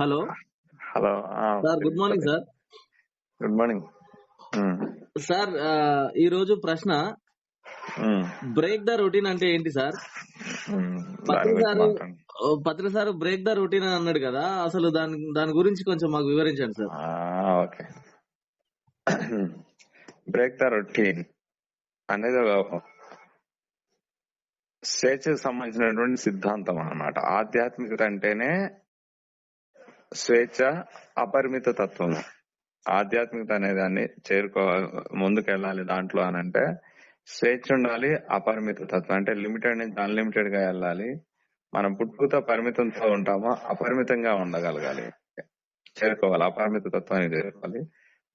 Hello. Hello sir good morning sir. Good morning. Sir ఈ రోజు ప్రశ్న. బ్రేక్ ద రొటీన్ అంటే ఏంటి sir? Patri sir break the routine అని అన్నాడు కదా అసలు దాని దాని గురించి కొంచెం మాకు వివరించండి sir. Okay. Break the routine అనేది ఒక స్వేచ్ఛకు సంబంధించినటువంటి సిద్ధాంతం అన్నమాట. ఆధ్యాత్మికత అంటేనే స్వేచ్ఛ అపరిమిత తత్వం. ఆధ్యాత్మికత అనే దాన్ని చేరుకో ముందుకెళ్ళాలి దాంట్లో అని అంటే స్వేచ్ఛ ఉండాలి అపరిమిత తత్వం. అంటే లిమిటెడ్ నుంచి అన్లిమిటెడ్గా వెళ్ళాలి. మనం పుట్టుకతో పరిమితంతో ఉంటామో అపరిమితంగా ఉండగలగాలి. చేరుకోవాలి అపరిమిత తత్వాన్ని చేరుకోవాలి.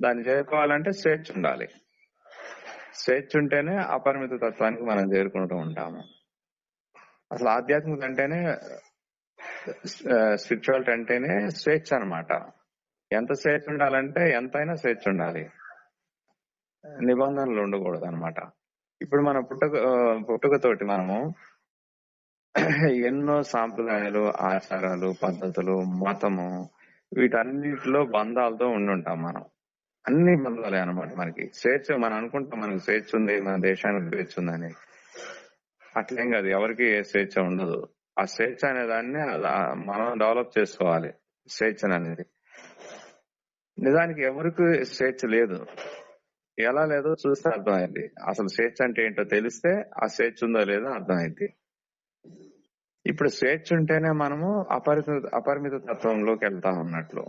దాన్ని చేరుకోవాలంటే స్వేచ్ఛ ఉండాలి. స్వేచ్ఛ ఉంటేనే అపరిమిత తత్వానికి మనం చేరుకుంటూ ఉంటాము. అసలు ఆధ్యాత్మికత అంటేనే స్పిరిచువాలిటీ అంటేనే స్వేచ్ఛ అన్నమాట. ఎంత స్వేచ్ఛ ఉండాలంటే ఎంతైనా స్వేచ్ఛ ఉండాలి. నిబంధనలు ఉండకూడదు అనమాట ఇప్పుడు మన పుట్టుక పుట్టుకతోటి మనము ఎన్నో సాంప్రదాయాలు ఆచారాలు పద్ధతులు మతము వీటన్నిటిలో బంధాలతో ఉండుంటాం మనం. అన్ని బంధాలే అనమాట మనకి. స్వేచ్ఛ మనం అనుకుంటాం మనకి స్వేచ్ఛ ఉంది మన దేశానికి స్వేచ్ఛ ఉందని. అట్లేం కాదు ఎవరికి ఏ స్వేచ్ఛ ఉండదు. ఆ స్వేచ్ఛ అనే దాన్ని అలా మనం డెవలప్ చేసుకోవాలి. స్వేచ్ఛ అనేది. నిజానికి ఎవరికి స్వేచ్ఛ లేదు. ఎలా లేదో చూస్తే అర్థమైంది. అసలు స్వేచ్ఛ అంటే ఏంటో తెలిస్తే ఆ స్వేచ్ఛ ఉందో లేదో అర్థమైంది. ఇప్పుడు స్వేచ్ఛ ఉంటేనే మనము అపరిమిత అపరిమిత తత్వంలోకి వెళ్తా ఉన్నట్లు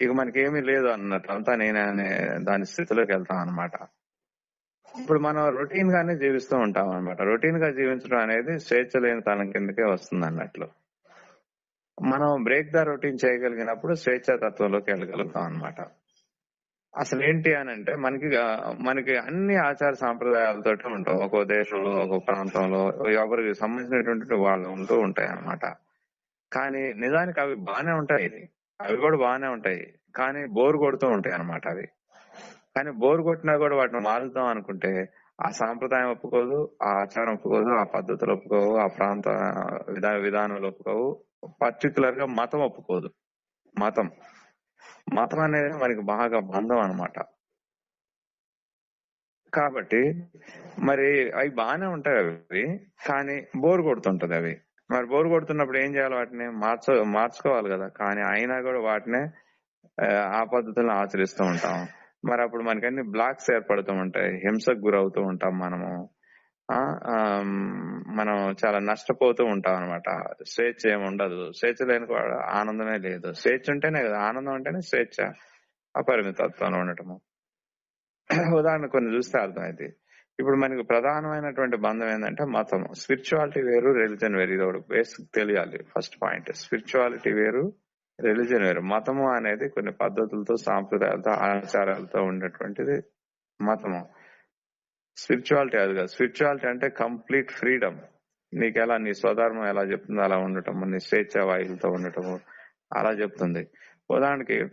ఇక మనకేమీ లేదు అన్నట్లు అంతా నేనే అనే దాని స్థితిలోకి వెళ్తాం అన్నమాట. ఇప్పుడు మనం రొటీన్ గానే జీవిస్తూ ఉంటాం అనమాట రొటీన్గా జీవించడం అనేది స్వేచ్ఛ లేని తనం కిందకే వస్తుంది అన్నట్లు. మనం బ్రేక్ ద రొటీన్ చేయగలిగినప్పుడు స్వేచ్ఛా తత్వంలోకి వెళ్ళగలుగుతాం అనమాట అసలు ఏంటి అని అంటే మనకి మనకి అన్ని ఆచార సాంప్రదాయాలతో ఉంటాం. ఒక్కో దేశంలో ఒక్కో ప్రాంతంలో ఎవరికి సంబంధించినటువంటి వాళ్ళు ఉంటూ ఉంటాయి అన్నమాట. కానీ నిజానికి అవి బాగానే ఉంటాయి. అవి కూడా బాగానే ఉంటాయి. కానీ బోర్ కొడుతూ ఉంటాయి అన్నమాట అవి. కానీ బోర్ కొట్టినా కూడా వాటిని మారుద్దాం అనుకుంటే ఆ సాంప్రదాయం ఒప్పుకోదు ఆ ఆచారం ఒప్పుకోదు ఆ పద్ధతులు ఒప్పుకోవు ఆ ప్రాంత విధా విధానాలు ఒప్పుకోవు. పర్టికులర్గా మతం ఒప్పుకోదు. మతం. మతం అనేది మనకి బాగా బంధం అన్నమాట. కాబట్టి మరి అవి బాగానే ఉంటాయి అవి కానీ బోర్ కొడుతుంటది అవి. మరి బోర్ కొడుతున్నప్పుడు ఏం చేయాలి వాటిని? మార్చ మార్చుకోవాలి కదా. కానీ అయినా కూడా వాటినే ఆ, ఆ పద్ధతులను ఆచరిస్తూ ఉంటాం. మరి అప్పుడు మనకి అన్ని బ్లాక్స్ ఏర్పడుతూ ఉంటాయి హింసకు గురవుతూ ఉంటాం మనము. ఆ మనం చాలా నష్టపోతూ ఉంటాం అనమాట స్వేచ్ఛ ఏమి ఉండదు స్వేచ్ఛ లేని కూడా ఆనందమే లేదు. స్వేచ్ఛ ఉంటేనే కదా ఆనందం ఉంటేనే స్వేచ్ఛ అపరిమితత్వంలో ఉండటము. ఉదాహరణ కొన్ని చూస్తే అర్థమైంది. ఇప్పుడు మనకి ప్రధానమైనటువంటి బంధం ఏంటంటే మతం స్పిరిచువాలిటీ వేరు రిలిజన్ వేరు. ఇది ఒకటి బేసిక్ తెలియాలి. First point. స్పిరిచువాలిటీ వేరు రిలీజన్ వేరు. మతము అనేది కొన్ని పద్ధతులతో సాంప్రదాయాలతో ఆచారాలతో ఉండేటువంటిది మతము. స్పిరిచువాలిటీ అది కాదు. స్పిరిచువాలిటీ అంటే కంప్లీట్ ఫ్రీడమ్. నీకు ఎలా నీ స్వధర్మం ఎలా చెప్తుందో అలా ఉండటము నీ స్వేచ్ఛ వాయువులతో ఉండటము అలా చెప్తుంది. ఉదాహరణకి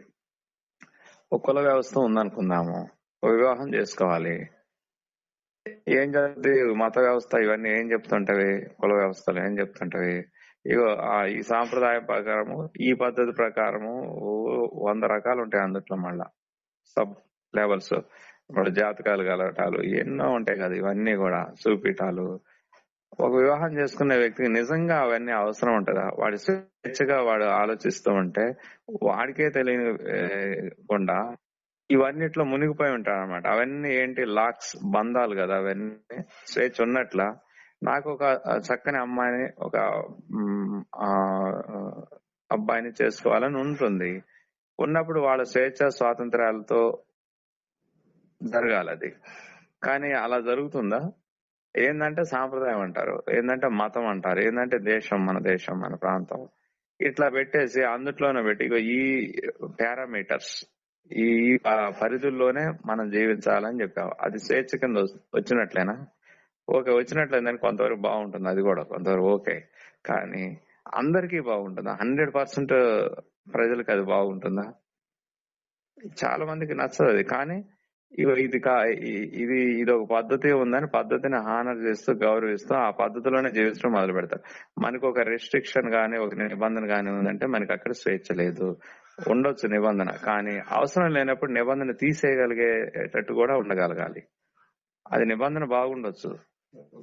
ఒక కుల వ్యవస్థ ఉందనుకుందాము. వివాహం చేసుకోవాలి. ఏం జరుగుతుంది మత వ్యవస్థ ఇవన్నీ ఏం చెప్తుంటవి? కుల వ్యవస్థలు ఏం చెప్తుంటవి? ఇగో ఆ ఈ సాంప్రదాయ ప్రకారము ఈ పద్ధతి ప్రకారము వంద రకాలు ఉంటాయి అందుట్లో మళ్ళా. Sub levels. ఇప్పుడు జాతకాలు కలవటాలు ఎన్నో ఉంటాయి కదా ఇవన్నీ కూడా చూపిటాలు ఒక వివాహం చేసుకునే వ్యక్తికి నిజంగా అవన్నీ అవసరం ఉంటుందా? వాడి స్వేచ్ఛగా వాడు ఆలోచిస్తూ ఉంటే వాడికే తెలియకుండా ఇవన్నిట్లో మునిగిపోయి ఉంటాడు అనమాట అవన్నీ ఏంటి లాక్స్ బంధాలు కదా అవన్నీ స్వేచ్ఛ ఉన్నట్లా నాకు ఒక చక్కని అమ్మాయిని ఒక అబ్బాయిని చేసుకోవాలని ఉంటుంది. ఉన్నప్పుడు వాళ్ళ స్వేచ్ఛ స్వాతంత్రాలతో జరగాలి అది కానీ అలా జరుగుతుందా? ఏందంటే సాంప్రదాయం అంటారు. ఏందంటే మతం అంటారు. ఏందంటే దేశం మన దేశం మన ప్రాంతం. ఇట్లా పెట్టేసి అందుట్లోనే పెట్టి ఈ పారామీటర్స్ ఈ ఆ పరిధుల్లోనే మనం జీవించాలని చెప్పావు. అది స్వేచ్ఛ కింద వచ్చినట్లేనా? ఓకే వచ్చినట్లేదని కొంతవరకు బాగుంటుంది. అది కూడా కొంతవరకు ఓకే. కానీ అందరికీ బాగుంటుందా? హండ్రెడ్ పర్సెంట్ ప్రజలకు అది బాగుంటుందా? చాలా మందికి నచ్చదు అది. కానీ ఇది కా ఇది ఇది ఒక పద్ధతి ఉందని పద్ధతిని హానర్ చేస్తూ గౌరవిస్తూ ఆ పద్ధతిలోనే జీవించడం మొదలు పెడతారు. మనకు ఒక రెస్ట్రిక్షన్ కానీ ఒక నిబంధన కానీ ఉందంటే మనకి అక్కడ స్వేచ్ఛ లేదు. ఉండొచ్చు నిబంధన కానీ అవసరం లేనప్పుడు నిబంధన తీసేయగలిగేటట్టు కూడా ఉండగలగాలి. అది నిబంధన బాగుండొచ్చు.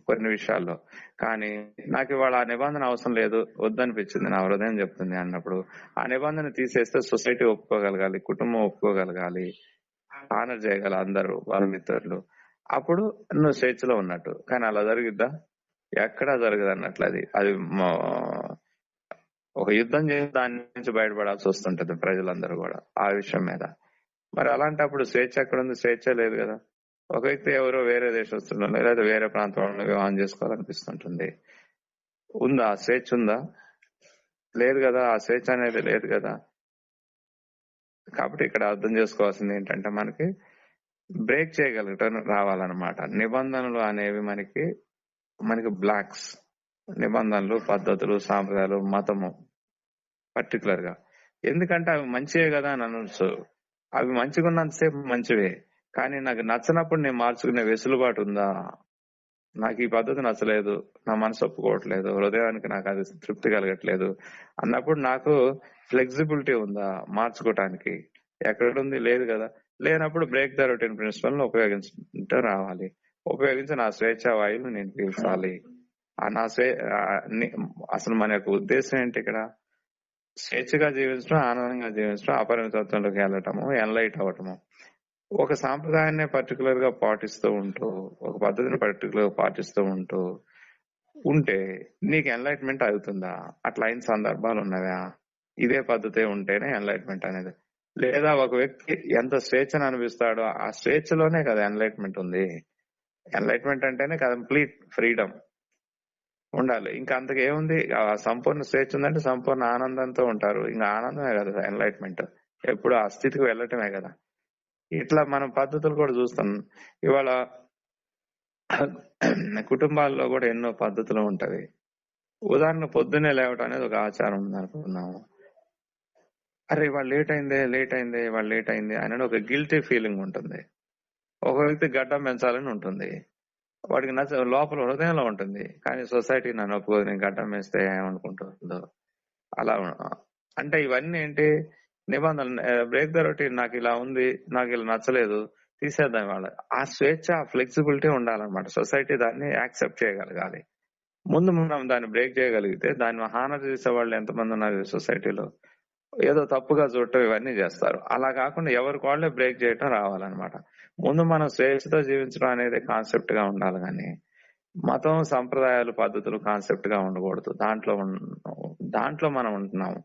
కొన్ని విషయాల్లో. కానీ నాకు ఇవాళ ఆ నిబంధన అవసరం లేదు వద్దనిపించింది. నా హృదయం చెప్తుంది అన్నప్పుడు ఆ నిబంధన తీసేస్తే సొసైటీ ఒప్పుకోగలగాలి కుటుంబం ఒప్పుకోగలగాలి ఆనర్ చేయగల అందరూ వాళ్ళ మిత్రులు. అప్పుడు నువ్వు స్వేచ్ఛలో ఉన్నట్టు. కానీ అలా జరిగిద్దా? ఎక్కడా జరగదు అన్నట్లు అది. అది ఒక యుద్ధం చేసి దాని నుంచి బయటపడాల్సి వస్తుంటది ప్రజలందరూ కూడా ఆ విషయం మీద. మరి అలాంటప్పుడు స్వేచ్ఛ ఎక్కడ ఉంది స్వేచ్ఛ లేదు కదా. ఒక వ్యక్తి ఎవరో వేరే దేశస్తుల్లో లేదా వేరే ప్రాంతంలో వివాహం చేసుకోవాలనిపిస్తుంటుంది. ఉందా? ఆ స్వేచ్ఛ ఉందా? లేదు కదా. ఆ స్వేచ్ఛ అనేది లేదు కదా. కాబట్టి ఇక్కడ అర్థం చేసుకోవాల్సింది ఏంటంటే మనకి బ్రేక్ చేయగలగటం రావాలన్నమాట. నిబంధనలు అనేవి మనకి మనకి బ్లాక్స్. నిబంధనలు పద్ధతులు సాంప్రదాయాలు మతము పర్టికులర్గా. ఎందుకంటే అవి మంచివే కదా అని అనొచ్చు. అవి మంచిగా ఉన్నంతసేపు మంచివే. కానీ నాకు నచ్చనప్పుడు నేను మార్చుకునే వెసులుబాటు ఉందా? నాకు ఈ పద్ధతి నచ్చలేదు. నా మనసు ఒప్పుకోవట్లేదు. హృదయానికి నాకు అది తృప్తి కలగట్లేదు. అన్నప్పుడు నాకు ఫ్లెక్సిబిలిటీ ఉందా మార్చుకోవటానికి ఎక్కడుంది? లేదు కదా. లేనప్పుడు బ్రేక్ ద రొటీన్ ప్రిన్సిపల్ ఉపయోగించుకుంటూ రావాలి. ఉపయోగించి నా స్వేచ్ఛ వాయువులు నేను పీల్చాలి ఆ నా స్వే అసలు మన యొక్క ఉద్దేశం ఏంటి ఇక్కడ? స్వేచ్ఛగా జీవించడం ఆనందంగా జీవించడం అపరిమితత్వంలోకి వెళ్ళటము ఎన్లైట్ అవ్వటము. ఒక సాంప్రదాయాన్ని పర్టికులర్గా పాటిస్తూ ఉంటూ ఒక పద్ధతిని పర్టికులర్గా పాటిస్తూ ఉంటూ ఉంటే నీకు ఎన్లైట్మెంట్ అవుతుందా? అట్లా అయిన సందర్భాలు ఉన్నాయా ఇదే పద్ధతి ఉంటేనే ఎన్లైట్మెంట్ అనేది. లేదా ఒక వ్యక్తి ఎంత స్వేచ్ఛను అనిపిస్తాడో ఆ స్వేచ్ఛలోనే కదా ఎన్లైట్మెంట్ ఉంది. ఎన్లైట్మెంట్ అంటేనే కంప్లీట్ ఫ్రీడమ్ ఉండాలి. ఇంకా అంతకు ఏముంది? ఆ సంపూర్ణ స్వేచ్ఛ ఉందంటే సంపూర్ణ ఆనందంతో ఉంటారు. ఇంకా ఆనందమే కదా ఎన్లైట్మెంట్ ఎప్పుడు ఆ స్థితికి వెళ్ళటమే కదా. ఇట్లా మనం పద్ధతులు కూడా చూస్తాం. ఇవాళ కుటుంబాల్లో కూడా ఎన్నో పద్ధతులు ఉంటవి ఉదాహరణ పొద్దున్నే లేవటం అనేది ఒక ఆచారం ఉంది అనుకున్నాము అరే ఇవాళ లేట్ అయిందే లేట్ అయిందే ఇవాళ లేట్ అయింది అనేది ఒక గిల్టీ ఫీలింగ్ ఉంటుంది. ఒక వ్యక్తి గడ్డం పెంచాలని ఉంటుంది. వాడికి నచ్చ లోపల హృదయంలో ఉంటుంది. కానీ సొసైటీ నన్ను ఒప్పుకోదు నేను గడ్డం వేస్తే ఏమనుకుంటుందో. అలా అంటే ఇవన్నీ ఏంటి? నిబంధనలు బ్రేక్ ద రొటీన్ నాకు ఇలా ఉంది నాకు ఇలా నచ్చలేదు తీసేద్దాం వాళ్ళ ఆ స్వేచ్ఛ ఆ ఫ్లెక్సిబిలిటీ ఉండాలన్నమాట. సొసైటీ దాన్ని యాక్సెప్ట్ చేయగలగాలి. ముందు మనం దాన్ని బ్రేక్ చేయగలిగితే దాన్ని హానర్ చేసే వాళ్ళు ఎంతమంది ఉన్నారు సొసైటీలో ఏదో తప్పుగా చూడటం ఇవన్నీ చేస్తారు. అలా కాకుండా ఎవరికి వాళ్ళే బ్రేక్ చేయటం రావాలన్నమాట. ముందు మనం స్వేచ్ఛతో జీవించడం అనేది కాన్సెప్ట్గా ఉండాలి కానీ మతం సంప్రదాయాలు పద్ధతులు కాన్సెప్ట్గా ఉండకూడదు. దాంట్లో దాంట్లో మనం ఉంటున్నాము.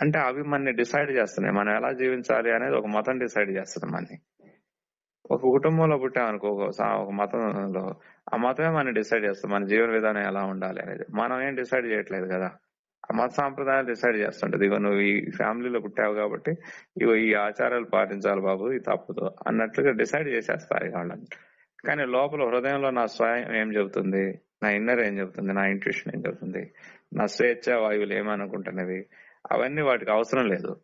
అంటే అవి మనని డిసైడ్ చేస్తున్నాయి. మనం ఎలా జీవించాలి అనేది ఒక మతం డిసైడ్ చేస్తుంది మనని. ఒక కుటుంబంలో పుట్టామనుకో ఒక మతంలో ఆ మతమే మనం డిసైడ్ చేస్తాం మన జీవన విధానం ఎలా ఉండాలి అనేది. మనం ఏం డిసైడ్ చేయట్లేదు కదా. ఆ మత సాంప్రదాయాలు డిసైడ్ చేస్తుంటది. ఇగో నువ్వు ఈ ఫ్యామిలీలో పుట్టావు కాబట్టి ఇగో ఈ ఆచారాలు పాటించాలి బాబు ఇది తప్పదు అన్నట్లుగా డిసైడ్ చేసేస్తారు వాళ్ళని కానీ లోపల హృదయంలో నా స్వయం ఏం చెబుతుంది? నా ఇన్నర్ ఏం చెబుతుంది? నా ఇంట్యూషన్ ఏం చెబుతుంది? నా స్వేచ్ఛ వాయువులు ఏమనుకుంటున్నవి? అవన్నీ వాటికి అవసరం లేదు.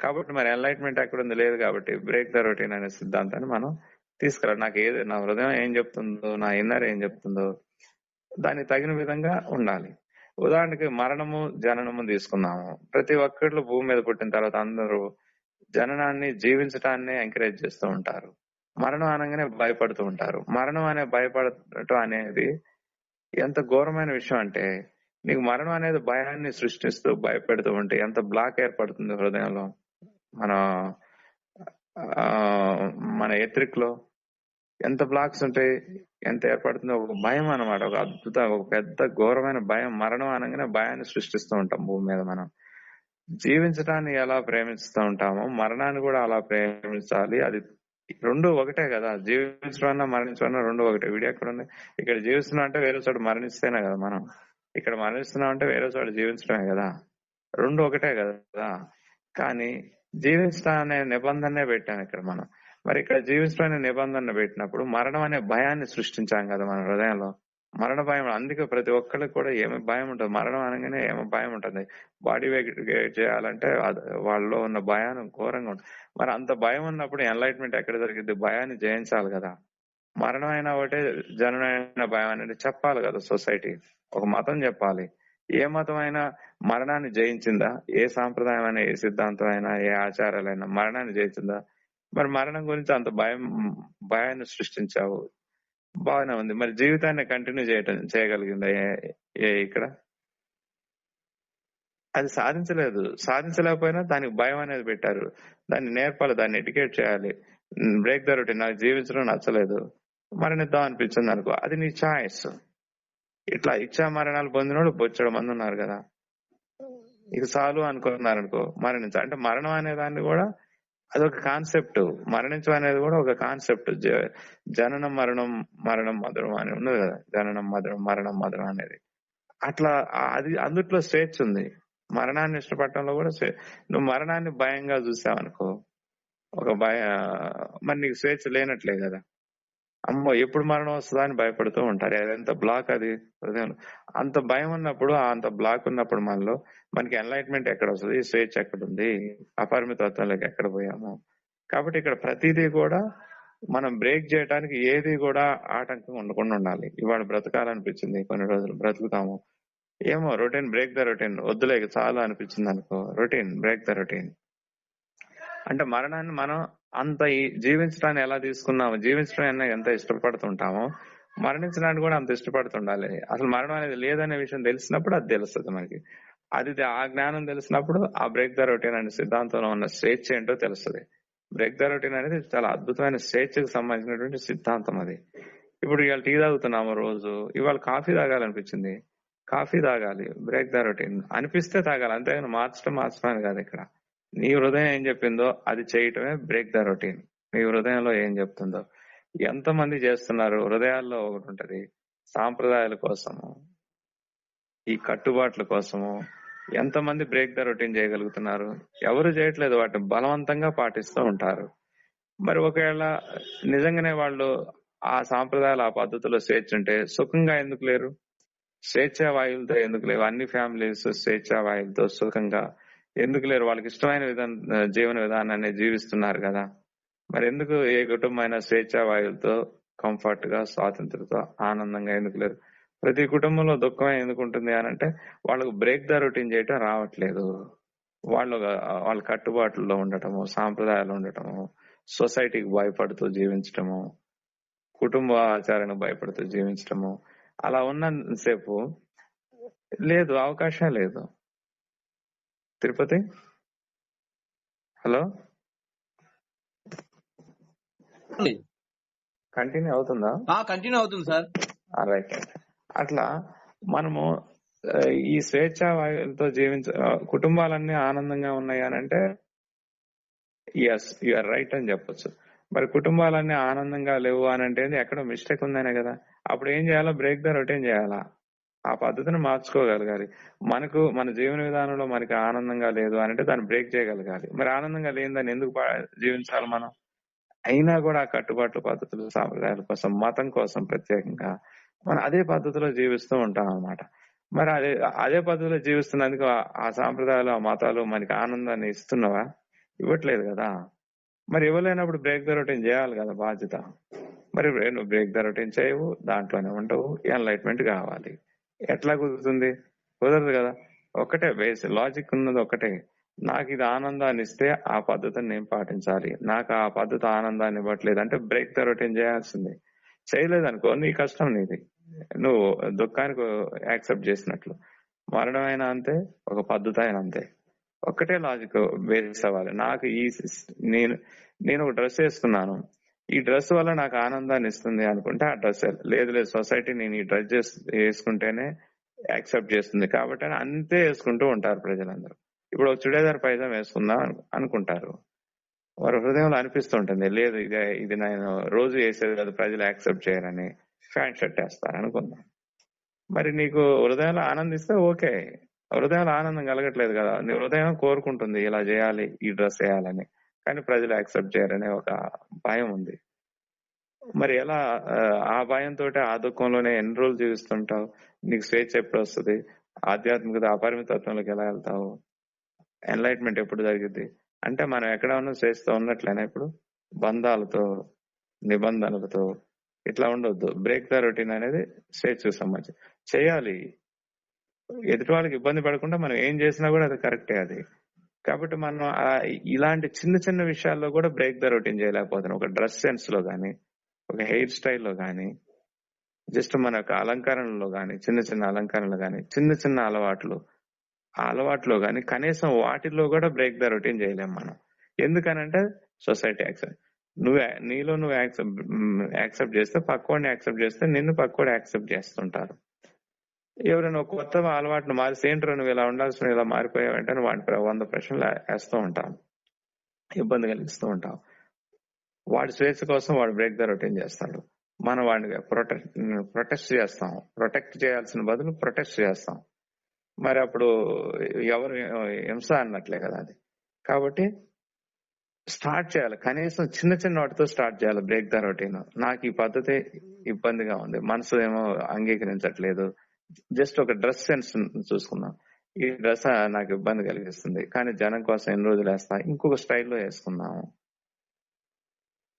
కాబట్టి మరి ఎన్లైట్మెంట్ ఎక్కడ ఉంది? లేదు కాబట్టి బ్రేక్ ద రొటీన్ అనే సిద్ధాంతాన్ని మనం తీసుకురా నాకు ఏది నా హృదయం ఏం చెప్తుందో నా ఇన్నర్ ఏం చెప్తుందో దానికి తగిన విధంగా ఉండాలి. ఉదాహరణకి మరణము జననము తీసుకుందాము. ప్రతి ఒక్కళ్ళు భూమి మీద పుట్టిన తర్వాత అందరూ జననాన్ని జీవించడాన్ని ఎంకరేజ్ చేస్తూ ఉంటారు. మరణం అనగానే భయపడుతూ ఉంటారు. మరణం అనే భయపడటం అనేది ఎంత ఘోరమైన విషయం అంటే నీకు మరణం అనేది భయాన్ని సృష్టిస్తూ భయపెడుతూ ఉంటే ఎంత బ్లాక్ ఏర్పడుతుంది హృదయంలో? మన మన ఎత్రిక్లో ఎంత బ్లాక్స్ ఉంటాయి ఎంత ఏర్పడుతుందో ఒక భయం అన్నమాట. ఒక అద్భుత ఒక పెద్ద ఘోరమైన భయం మరణం అనగానే భయాన్ని సృష్టిస్తూ ఉంటాం భూమి మీద మనం. జీవించడాన్ని ఎలా ప్రేమిస్తూ ఉంటామో మరణాన్ని కూడా అలా ప్రేమించాలి. అది రెండు ఒకటే కదా. జీవించడం మరణించడం అన్నా రెండు ఒకటే. వీడియో ఎక్కడ ఉంది? ఇక్కడ జీవిస్తున్నాం అంటే వేరే చోట మరణిస్తేనే కదా మనం. ఇక్కడ మరణిస్తున్నాం అంటే వేరే చోట జీవించడమే కదా. రెండు ఒకటే కదా. కానీ జీవించడం అనే నిబంధనే పెట్టాం ఇక్కడ మనం. మరి ఇక్కడ జీవించడం అనే నిబంధన పెట్టినప్పుడు మరణం అనే భయాన్ని సృష్టించాం కదా మన హృదయంలో. మరణ భయం అందుకే ప్రతి ఒక్కరికి కూడా ఏమి భయం ఉంటుంది మరణం అనగానే ఏమో భయం ఉంటుంది. బాడీ వెయిట్ చేయాలంటే వాళ్ళలో ఉన్న భయాన్ని ఘోరంగా ఉంటుంది. మరి అంత భయం ఉన్నప్పుడు ఎన్లైట్మెంట్ ఎక్కడ జరిగింది భయాన్ని జయించాలి కదా. మరణం అయినా ఒకటే జననమైన భయం అనేది చెప్పాలి కదా సొసైటీ. ఒక మతం చెప్పాలి. ఏ మతం అయినా మరణాన్ని జయించిందా? ఏ సాంప్రదాయం అయినా ఏ సిద్ధాంతం అయినా ఏ ఆచారాలైనా మరణాన్ని జయించిందా? మరి మరణం గురించి అంత భయం భయాన్ని సృష్టించావు. బాగానే ఉంది. మరి జీవితాన్ని కంటిన్యూ చేయటం చేయగలిగిందా ఏ- ఏ ఇక్కడ? అది సాధించలేదు. సాధించలేకపోయినా దానికి భయం అనేది పెట్టారు. దాన్ని నేర్పాలి దాన్ని ఎడ్యుకేట్ చేయాలి. బ్రేక్ ద రొటీన్ నాకు జీవించడం నచ్చలేదు. మరణిద్దాం అనిపించింది అనుకో. అది నీ చాయిస్. ఇట్లా ఇచ్చా మరణాలు పొందినోడు బొచ్చడం మంది ఉన్నారు కదా. ఇది చాలు అనుకున్నారు అనుకో మరణించ అంటే మరణం అనే దాన్ని కూడా అదొక కాన్సెప్ట్. మరణించడం అనేది కూడా ఒక కాన్సెప్ట్. జననం మరణం మరణం మధురం అని ఉన్నది కదా. జననం మధురం మరణం మధురం అనేది. అట్లా అది అందుట్లో స్వేచ్ఛ ఉంది. మరణాన్ని ఇష్టపడటంలో కూడా నువ్వు మరణాన్ని భయంగా చూసావనుకో ఒక భయ మరి నీకు స్వేచ్ఛ లేనట్లే కదా. అమ్మో ఎప్పుడు మరణం వస్తుందా అని భయపడుతూ ఉంటారు. అది ఎంత బ్లాక్ అది. హృదయంలో అంత భయం ఉన్నప్పుడు అంత బ్లాక్ ఉన్నప్పుడు మనలో మనకి ఎన్లైట్మెంట్ ఎక్కడ వస్తుంది? స్వేచ్ఛ ఎక్కడ ఉంది? అపరిమితత్వంలోకి ఎక్కడ పోయాము? కాబట్టి ఇక్కడ ప్రతిదీ కూడా మనం బ్రేక్ చేయడానికి ఏది కూడా ఆటంకం ఉండకుండా ఉండాలి. ఇవాళ బ్రతకాలనిపించింది కొన్ని రోజులు బ్రతుకుతాము. ఏమో రొటీన్ బ్రేక్ ద రొటీన్ వద్దులే చాలా అనిపించింది అనుకో రొటీన్ బ్రేక్ ద రొటీన్ అంటే మరణాన్ని మనం అంత ఈ- జీవించడాన్ని ఎలా తీసుకున్నాము? జీవించడం ఎంత ఇష్టపడుతుంటామో? మరణించడానికి కూడా అంత ఇష్టపడుతుండాలి. అసలు మరణం అనేది లేదనే విషయం తెలిసినప్పుడు అది తెలుస్తుంది మనకి. అది ఆ జ్ఞానం తెలిసినప్పుడు ఆ బ్రేక్ ద రొటీన్ అనే సిద్ధాంతంలో ఉన్న స్వేచ్ఛ ఏంటో తెలుస్తుంది. బ్రేక్ ద రొటీన్ అనేది చాలా అద్భుతమైన స్వేచ్ఛకు సంబంధించినటువంటి సిద్ధాంతం అది. ఇప్పుడు ఇవాళ టీ తాగుతున్నాము రోజు. ఇవాళ కాఫీ తాగాలనిపించింది. కాఫీ తాగాలి. Break the routine. అనిపిస్తే తాగాలి. అంతేగాని మార్చడం మార్చడం అని కాదు ఇక్కడ. నీ హృదయం ఏం చెప్పిందో అది చేయటమే బ్రేక్ ద రొటీన్ నీ హృదయంలో ఏం చెప్తుందో. ఎంత మంది చేస్తున్నారు? హృదయాల్లో ఒకటి ఉంటది. సాంప్రదాయాల కోసము ఈ కట్టుబాట్ల కోసము ఎంతమంది బ్రేక్ ద రొటీన్ చేయగలుగుతున్నారు? ఎవరు చేయట్లేదు? వాటిని బలవంతంగా పాటిస్తూ ఉంటారు. మరి ఒకవేళ నిజంగానే వాళ్ళు ఆ సాంప్రదాయాలు ఆ పద్ధతిలో స్వేచ్ఛ ఉంటే సుఖంగా ఎందుకు లేరు? స్వేచ్ఛా వాయువులతో ఎందుకు లేవు? అన్ని ఫ్యామిలీస్ స్వేచ్ఛా వాయువులతో సుఖంగా ఎందుకు లేరు? వాళ్ళకి ఇష్టమైన విధానం జీవన విధానాన్ని జీవిస్తున్నారు కదా. మరి ఎందుకు ఏ కుటుంబమైన స్వేచ్ఛా వాయువులతో కంఫర్ట్గా స్వాతంత్రతో ఆనందంగా ఎందుకు లేరు? ప్రతి కుటుంబంలో దుఃఖమే ఎందుకు ఉంటుంది అని అంటే వాళ్ళకు బ్రేక్ ద రొటీన్ చేయటం రావట్లేదు. వాళ్ళు వాళ్ళ కట్టుబాట్లలో ఉండటము సాంప్రదాయాలు ఉండటము సొసైటీకి భయపడుతూ జీవించటము కుటుంబ ఆచారణకు భయపడుతూ జీవించటము అలా ఉన్నంతసేపు లేదు అవకాశం లేదు. తిరుపతి? హలో? కంటిన్యూ అవుతుందా? కంటిన్యూ అవుతుంది సార్. రైట్ అట్లా మనము ఈ స్వేచ్ఛా వాయువులతో జీవించ కుటుంబాలన్నీ ఆనందంగా ఉన్నాయి అని అంటే ఎస్ ఆర్ రైట్ అని చెప్పొచ్చు. మరి కుటుంబాలన్నీ ఆనందంగా లేవు అని అంటే ఎక్కడ మిస్టేక్ ఉందనే కదా. అప్పుడు ఏం చేయాలో బ్రేక్ ద రొటీన్ చేయాలా? ఆ పద్ధతిని మార్చుకోగలగాలి. మనకు మన జీవన విధానంలో మనకి ఆనందంగా లేదు అని అంటే దాన్ని బ్రేక్ చేయగలగాలి. మరి ఆనందంగా లేని ఎందుకు జీవించాలి మనం? అయినా కూడా ఆ కట్టుబాట్ల పద్ధతులు సాంప్రదాయాల కోసం మతం కోసం ప్రత్యేకంగా మనం అదే పద్ధతిలో జీవిస్తూ ఉంటాం అన్నమాట. మరి అదే అదే పద్ధతిలో జీవిస్తున్నందుకు ఆ- సాంప్రదాయాలు ఆ మతాలు మనకి ఆనందాన్ని ఇస్తున్నావా? ఇవ్వట్లేదు కదా. మరి ఇవ్వలేనప్పుడు బ్రేక్ ద రొటీన్ చేయాలి కదా బాధ్యత. మరి నువ్వు బ్రేక్ ద రొటీన్ చేయవు దాంట్లోనే ఉండవు ఎన్లైట్మెంట్ కావాలి. ఎట్లా కుదురుతుంది? కుదరదు కదా. ఒకటే బేస్ లాజిక్ ఉన్నది ఒకటే. నాకు ఇది ఆనందాన్ని ఇస్తే ఆ పద్ధతిని నేను పాటించాలి. నాకు ఆ పద్ధతి ఆనందాన్ని ఇవ్వట్లేదు అంటే బ్రేక్ ద రొటీన్ చేయాల్సింది. చేయలేదనుకో నీ కష్టం నీది. నువ్వు దుఃఖానికి యాక్సెప్ట్ చేసినట్లు. మరణం అయినా అంతే ఒక పద్ధతి అయినా అంతే. ఒక్కటే లాజిక్ బేస్ అవ్వాలి. నాకు ఈ నేను నేను ఒక డ్రెస్ వేసుకున్నాను. ఈ డ్రెస్ వల్ల నాకు ఆనందాన్ని ఇస్తుంది అనుకుంటే ఆ డ్రెస్ లేదు లేదు సొసైటీ నేను ఈ డ్రెస్ వేసుకుంటేనే యాక్సెప్ట్ చేస్తుంది కాబట్టి అంతే వేసుకుంటూ ఉంటారు ప్రజలందరూ. ఇప్పుడు ఒక చుడేదార్ పైజాం వేసుకుందాం అనుకుంటారు. వారి హృదయంలో అనిపిస్తుంటుంది లేదు ఇది ఇది నేను రోజు వేసేది కాదు ప్రజలు యాక్సెప్ట్ చేయరని ఫ్యాంట్ షర్ట్ వేస్తారు అనుకుందాం. మరి నీకు హృదయంలో ఆనందిస్తే ఓకే. హృదయంలో ఆనందం కలగట్లేదు కదా నీ హృదయం కోరుకుంటుంది ఇలా చేయాలి ఈ డ్రెస్ వేయాలని. కానీ ప్రజలు యాక్సెప్ట్ చేయరనే ఒక భయం ఉంది. మరి ఎలా ఆ, భయంతో ఆ దుఃఖంలోనే ఎన్ని రోజులు జీవిస్తుంటావు? నీకు స్వేచ్ఛ ఎప్పుడు వస్తుంది? ఆధ్యాత్మికత అపరిమితత్వంలోకి ఎలా వెళ్తావు? ఎన్లైట్మెంట్ ఎప్పుడు జరిగింది అంటే మనం ఎక్కడ ఉన్నా స్వేచ్ఛతో ఉన్నట్లేనా ఇప్పుడు? బంధాలతో నిబంధనలతో ఇట్లా ఉండొద్దు. బ్రేక్ ద రొటీన్ అనేది స్వేచ్ఛకు సంబంధించి. చేయాలి. ఎదుటి వాళ్ళకి ఇబ్బంది పడకుండా మనం ఏం చేసినా కూడా అది కరెక్టే అది. కాబట్టి మనం ఇలాంటి చిన్న చిన్న విషయాల్లో కూడా బ్రేక్ ద రొటీన్ చేయలేకపోతున్నాం. ఒక డ్రెస్ సెన్స్లో గానీ ఒక హెయిర్ స్టైల్లో కానీ జస్ట్ మన యొక్క అలంకరణలో కానీ చిన్న చిన్న అలంకరణలు కానీ చిన్న చిన్న అలవాట్లు ఆ అలవాట్లో గానీ కనీసం వాటిల్లో కూడా బ్రేక్ ద రొటీన్ చేయలేం మనం. ఎందుకనంటే సొసైటీ యాక్సెప్ట్ నువ్వు నీలో నువ్వు యాక్సెప్ట్ యాక్సెప్ట్ చేస్తే పక్కోడిని యాక్సెప్ట్ చేస్తే నిన్ను పక్కోడు యాక్సెప్ట్ చేస్తుంటారు. ఎవరైనా కొత్త అలవాటును మారిస్తే ఏంటో నువ్వు ఇలా ఉండాల్సిన ఇలా మారిపోయావంటే వాటి ప్ర- వంద ప్రశ్నలు వేస్తూ ఉంటాం. ఇబ్బంది కలిగిస్తూ ఉంటాం. వాడి స్వేచ్ఛ కోసం వాడు బ్రేక్ ద రొటీన్ చేస్తాడు. మనం వాడిని ప్రొటెక్ట్ ప్రొటెక్ట్ చేస్తాం. ప్రొటెక్ట్ చేయాల్సిన బదులు ప్రొటెక్ట్ చేస్తాం. మరి అప్పుడు ఎవరు హింస అన్నట్లే కదా అది. కాబట్టి స్టార్ట్ చేయాలి. కనీసం చిన్న చిన్న వాటితో స్టార్ట్ చేయాలి బ్రేక్ ద రొటీన్. నాకు ఈ పద్ధతి ఇబ్బందిగా ఉంది. మనసు ఏమో అంగీకరించట్లేదు. జస్ట్ ఒక డ్రెస్ సెన్స్ చూసుకుందాం. ఈ డ్రెస్ నాకు ఇబ్బంది కలిగిస్తుంది. కానీ జనం కోసం ఎన్ని రోజులు వేస్తా? ఇంకొక స్టైల్లో వేసుకుందాము.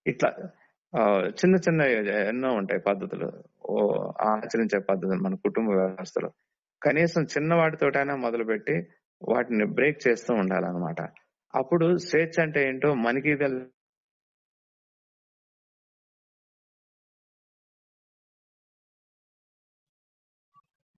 ఇట్లా చిన్న చిన్న ఎన్నో ఉంటాయి పద్ధతులు. ఓ ఆచరించే పద్ధతులు మన కుటుంబ వ్యవస్థలో. కనీసం చిన్న వాటితోటైనా మొదలుపెట్టి వాటిని బ్రేక్ చేస్తూ ఉండాలన్నమాట. అప్పుడు స్వేచ్ఛ అంటే ఏంటో మనకి